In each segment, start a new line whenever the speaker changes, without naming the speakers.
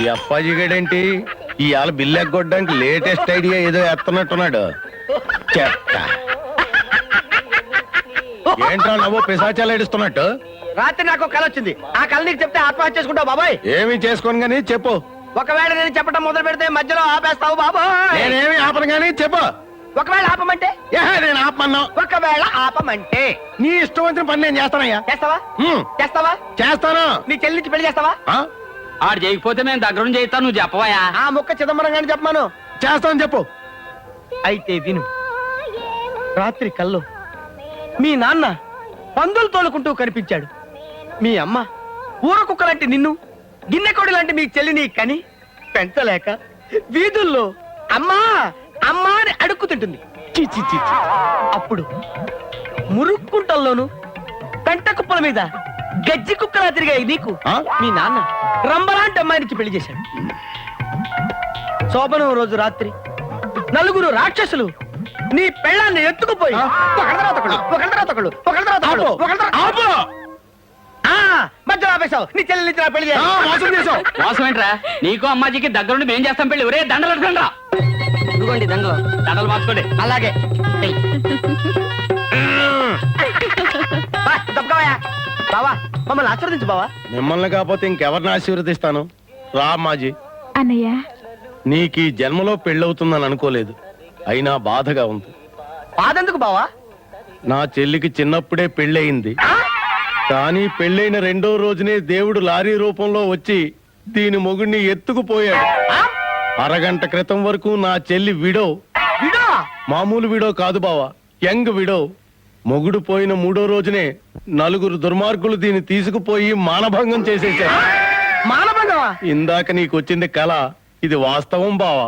ఈ అప్పాజీ గడేంటి? ఇవాళ bill ఎగ్గొట్టడానికి latest idea ఏదో ఎత్తనట్టున్నాడు. చెత్త. ఏంట్రా నవ్వు? పిశాచాలు ఏడుస్తున్నట్టు?
రాత్రి నాకు ఒక కల వచ్చింది. ఆ కళ నీకు చెప్తే ఆత్మహత్య చేసుకుంటావు బాబాయ్.
ఏమి చేసుకోను గానీ చెప్పు.
ఒకవేళ నేను చెప్పడం మొదలు పెడితే మధ్యలో ఆపేస్తావు బాబాయ్.
నేనేమి ఆపను గానీ చెప్పు.
ఒకవేళ ఆపమంటే?
ఏహే, నేను ఆపమన్నా.
ఒకవేళ ఆపమంటే?
నీ ఇష్టం వచ్చిన పని నేను చేస్తానయ్యా.
చేస్తావా?
హ్మ్,
చేస్తావా?
చేస్తాను.
నీ చెల్లించి పెళ్ళి చేస్తావా?
ఆ?
ఆడు చేయకపోతే మేము దగ్గర చేయిస్తాను నువ్వు చెప్పవయా
ఆ ముక్క చిదంబరం గాని చెప్పమాను.
చేస్తాను చెప్పు.
అయితే విను. రాత్రి కల్లో మీ నాన్న పందులు తోలుకుంటూ కనిపించాడు. మీ అమ్మ ఊర కుక్క లాంటి నిన్ను గిన్నెకోడి లాంటి మీ చెల్లిని కని పెంచలేక వీధుల్లో అమ్మా అమ్మా అని అడుక్కుతుంటుంది చి, చి, చి, చి. అప్పుడు మురుక్కుంటల్లోను పెంట కుప్పల మీద గజ్జి కుక్కలా తిరిగాయి నీకు.
ఆ?
మీ నాన్న రంబలాంటి అమ్మాయినికి పెళ్ళి చేశాడు. శోభనం రోజు రాత్రి నలుగురు రాక్షసులు నీ పెళ్ళాన్ని ఎత్తుకుపోయి
ఆ?
ఒకళ్ళ తర్వాత ఒకళ్ళు, ఒకళ్ళ తర్వాత ఒకళ్ళు, ఒకళ్ళ తర్వాత ఒకళ్ళు,
ఆపు.
ఒకళ్ళ తర్వాత-
ఆపు.
ఆ, మధ్యలో ఆపేశావు. నీ చెల్లెలు ఇచ్చిన పెళ్ళి
ఆ, మోసం చేసావు
మోసం ఏంట్రా? నీకు అమ్మాజీకి దగ్గరుండి మేం చేస్తాం పెళ్ళి. ఒరే దండలు అడగండి
ఇదిగోండి దండలు.
దండలు మార్చుకోండి.
అలాగే. బావా మమ్మల్ని ఆశీర్వదించు బావా.
మిమ్మల్ని కాకపోతే ఇంకెవరిని ఆశీర్వదిస్తాను? రా మాజీ
అన్నయ్య.
నీకు ఈ జన్మలో పెళ్ళవుతుందని అనుకోలేదు. అయినా బాధగా ఉంది.
బాధెందుకు బావా?
నా చెల్లికి చిన్నప్పుడే పెళ్ళయింది. కానీ పెళ్ళైన రెండో రోజునే దేవుడు లారీ రూపంలో వచ్చి దీని మొగుడిని ఎత్తుకుపోయాడు? అరగంట క్రితం వరకు నా చెల్లి విడో.
విడో?
మామూలు విడో కాదు బావా యంగ్ విడో. మొగుడు పోయిన మూడో రోజునే నలుగురు దుర్మార్గులు దీన్ని తీసుకుపోయి మానభంగం చేసేశారు.
మానభంగమా?
ఇందాక నీకు వచ్చింది కళ ఇది వాస్తవం బావా.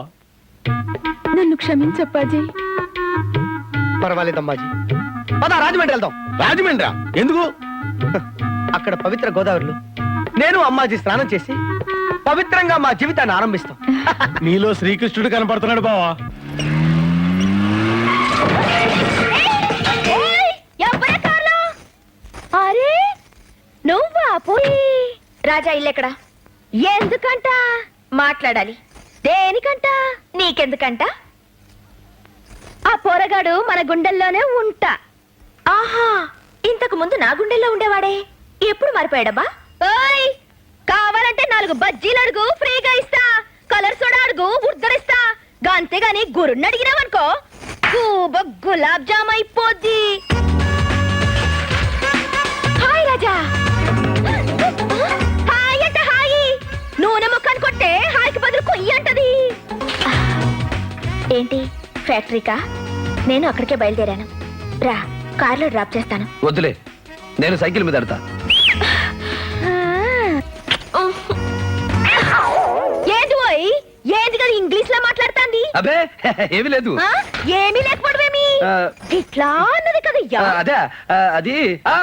నన్ను క్షమించప్పాజీ
పర్వాలేదమ్మాజీ పద రాజమండ్రి వెళ్దాం.
రాజమండ్రా? ఎందుకు?
అక్కడ పవిత్ర గోదావరిలో నేను అమ్మాజీ స్నానం చేసి పవిత్రంగా మా జీవితాన్ని ఆరంభిస్తాం.
నీలో శ్రీకృష్ణుడు కనపడుతున్నాడు బావా.
రాజా ఇల్లెక్కడ? ఎందుకంట? మాట్లాడాలి. దేనికంట? నీకెందుకంట? ఆ పోరగాడు మన గుండెల్లోనే ఉంటా. ఆహా ఇంతకు ముందు నా గుండెల్లో ఉండేవాడే. ఎప్పుడు మారిపోయాడబ్బా? ఓయ్ కావాలంటే నాలుగు బజ్జీలు అడుగు ఫ్రీగా ఇస్తా. కలర్ సోడా అడుగు ఉద్దరిస్తా అంతేగాని గురుణ్ణి అడిగినావనుకో గులాబ్ జామ్ అయిపోద్ది. ఏంటి? ఫ్యాక్టరీకా? నేను అక్కడికే బయలుదేరాను. రా కార్లో డ్రాప్ చేస్తాను.
వద్దులే నేను సైకిల్ మీద
ఏంటి పోయి ఏంటి కదా ఇంగ్లీష్లో మాట్లాడుతాంది?
అబే ఏమీ లేదు.
ఆ? ఏమీ లేకపోవడమేమి?
ఆ,
ఇట్లా అన్నది కదయ్యా
అదే ఆ, అది ఆ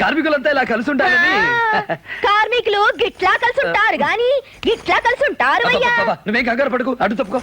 కార్మికులంతా ఇలా కలిసి ఉండాలని
ఆ, కార్మికులు గిట్లా కలిసి ఉంటారు గాని గిట్లా కలిసి ఉంటారు అయ్యా.
అబ్బబ్బబ్బా, నువ్వేం కంగారు పడుకు అటు తప్పుకో?